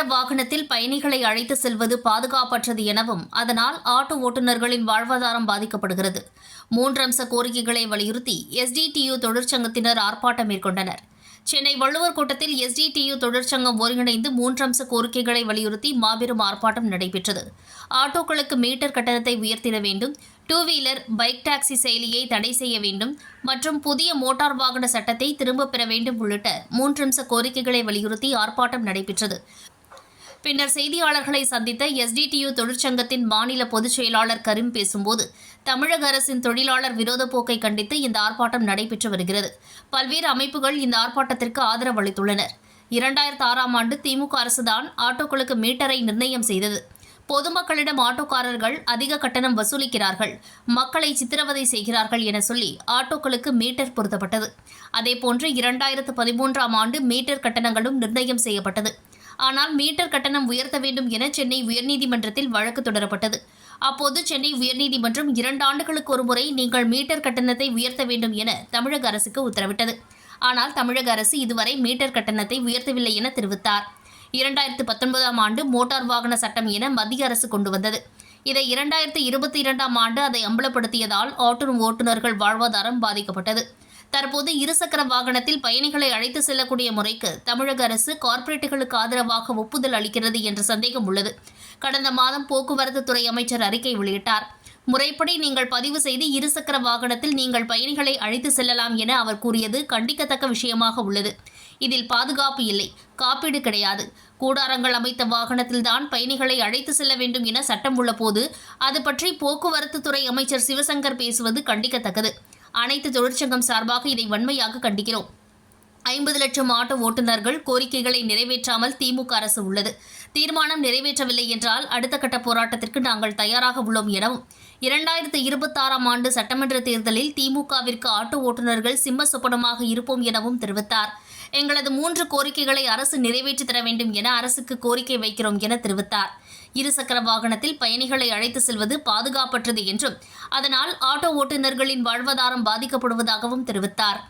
வாகனத்தில் பயணிகளை அழைத்து செல்வது பாதுகாப்பற்றது எனவும் அதனால் ஆட்டோ ஓட்டுநர்களின் வாழ்வாதாரம் பாதிக்கப்படுகிறது. மூன்றம்ச கோரிக்கைகளை வலியுறுத்தி எஸ்டிடியு தொழிற்சங்கத்தினர் ஆர்ப்பாட்டம் மேற்கொண்டனர். சென்னை வள்ளுவர் கூட்டத்தில் எஸ்டிடியு தொழிற்சங்கம் ஒருங்கிணைந்து மூன்றம்ச கோரிக்கைகளை வலியுறுத்தி மாபெரும் ஆர்ப்பாட்டம் நடைபெற்றது. ஆட்டோக்களுக்கு மீட்டர் கட்டணத்தை உயர்த்திட வேண்டும் டூ வீலர் பைக் டாக்ஸி செயலியை தடை செய்ய வேண்டும் மற்றும் புதிய மோட்டார் வாகன சட்டத்தை திரும்பப் பெற வேண்டும் உள்ளிட்ட மூன்றம்ச கோரிக்கைகளை வலியுறுத்தி ஆர்ப்பாட்டம் நடைபெற்றது. பின்னர் செய்தியாளர்களை சந்தித்த எஸ்டிடியு தொழிற்சங்கத்தின் மாநில பொதுச் செயலாளர் கரீம் பேசும்போது தமிழக அரசின் தொழிலாளர் விரோத போக்கை கண்டித்து இந்த ஆர்ப்பாட்டம் நடைபெற்று வருகிறது. பல்வேறு அமைப்புகள் இந்த ஆர்ப்பாட்டத்திற்கு ஆதரவு அளித்துள்ளனர் இரண்டாயிரத்து ஆறாம் ஆண்டு திமுக அரசுதான் ஆட்டோக்களுக்கு மீட்டரை நிர்ணயம் செய்தது. பொதுமக்களிடம் ஆட்டோக்காரர்கள் அதிக கட்டணம் வசூலிக்கிறார்கள். மக்களை சித்திரவதை செய்கிறார்கள் என சொல்லி ஆட்டோக்களுக்கு மீட்டர் பொருத்தப்பட்டது. அதேபோன்று இரண்டாயிரத்து பதிமூன்றாம் ஆண்டு மீட்டர் கட்டணங்களும் நிர்ணயம் செய்யப்பட்டது. ஆனால் மீட்டர் கட்டணம் உயர்த்த வேண்டும் என சென்னை உயர்நீதிமன்றத்தில் வழக்கு தொடரப்பட்டது. அப்போது சென்னை உயர்நீதிமன்றம் இரண்டு ஆண்டுகளுக்கு ஒருமுறை நீங்கள் மீட்டர் கட்டணத்தை உயர்த்த வேண்டும் என தமிழக அரசுக்கு உத்தரவிட்டது. ஆனால் தமிழக அரசு இதுவரை மீட்டர் கட்டணத்தை உயர்த்தவில்லை என தெரிவித்தார். இரண்டாயிரத்து பத்தொன்பதாம் ஆண்டு மோட்டார் வாகன சட்டம் என மத்திய அரசு கொண்டு வந்தது. இதை இரண்டாயிரத்து இருபத்தி இரண்டாம் ஆண்டு அதை அம்பலப்படுத்தியதால் ஆட்டோ ஓட்டுநர்கள் வாழ்வாதாரம் பாதிக்கப்பட்டது. தற்போது இருசக்கர வாகனத்தில் பயணிகளை அழைத்து செல்லக்கூடிய முறைக்கு தமிழக அரசு கார்ப்பரேட்டுகளுக்கு ஆதரவாக ஒப்புதல் அளிக்கிறது என்ற சந்தேகம் உள்ளது. கடந்த மாதம் போக்குவரத்து துறை அமைச்சர் அறிக்கை வெளியிட்டார். முறைப்படி நீங்கள் பதிவு செய்து இருசக்கர வாகனத்தில் நீங்கள் பயணிகளை அழைத்து செல்லலாம் என அவர் கூறியது கண்டிக்கத்தக்க விஷயமாக உள்ளது. இதில் பாதுகாப்பு இல்லை காப்பீடு கிடையாது. கூடாரங்கள் அமைத்த வாகனத்தில்தான் பயணிகளை அழைத்து செல்ல வேண்டும் என சட்டம் உள்ளபோது அது பற்றி போக்குவரத்து துறை அமைச்சர் சிவசங்கர் பேசுவது கண்டிக்கத்தக்கது. அனைத்து தொழிற்சங்கம் சார்பாக இதை வன்மையாக கண்டிக்கிறோம். ஐம்பது லட்சம் ஆட்டோ ஓட்டுநர்கள் கோரிக்கைகளை நிறைவேற்றாமல் திமுக அரசு உள்ளது. தீர்மானம் நிறைவேற்றவில்லை என்றால் அடுத்த கட்ட போராட்டத்திற்கு நாங்கள் தயாராக உள்ளோம் எனவும் இரண்டாயிரத்து இருபத்தாறாம் ஆண்டு சட்டமன்ற தேர்தலில் திமுகவிற்கு ஆட்டோ ஓட்டுநர்கள் சிம்ம சொப்பனமாக இருப்போம் எனவும் தெரிவித்தார். எங்களது மூன்று கோரிக்கைகளை அரசு நிறைவேற்றி தர வேண்டும் என அரசுக்கு கோரிக்கை வைக்கிறோம் என தெரிவித்தார். இருசக்கர வாகனத்தில் பயணிகளை அழைத்து செல்வது பாதுகாப்பற்றது என்றும் அதனால் ஆட்டோ ஓட்டுநர்களின் வாழ்வாதாரம் பாதிக்கப்படுவதாகவும் தெரிவித்தார்.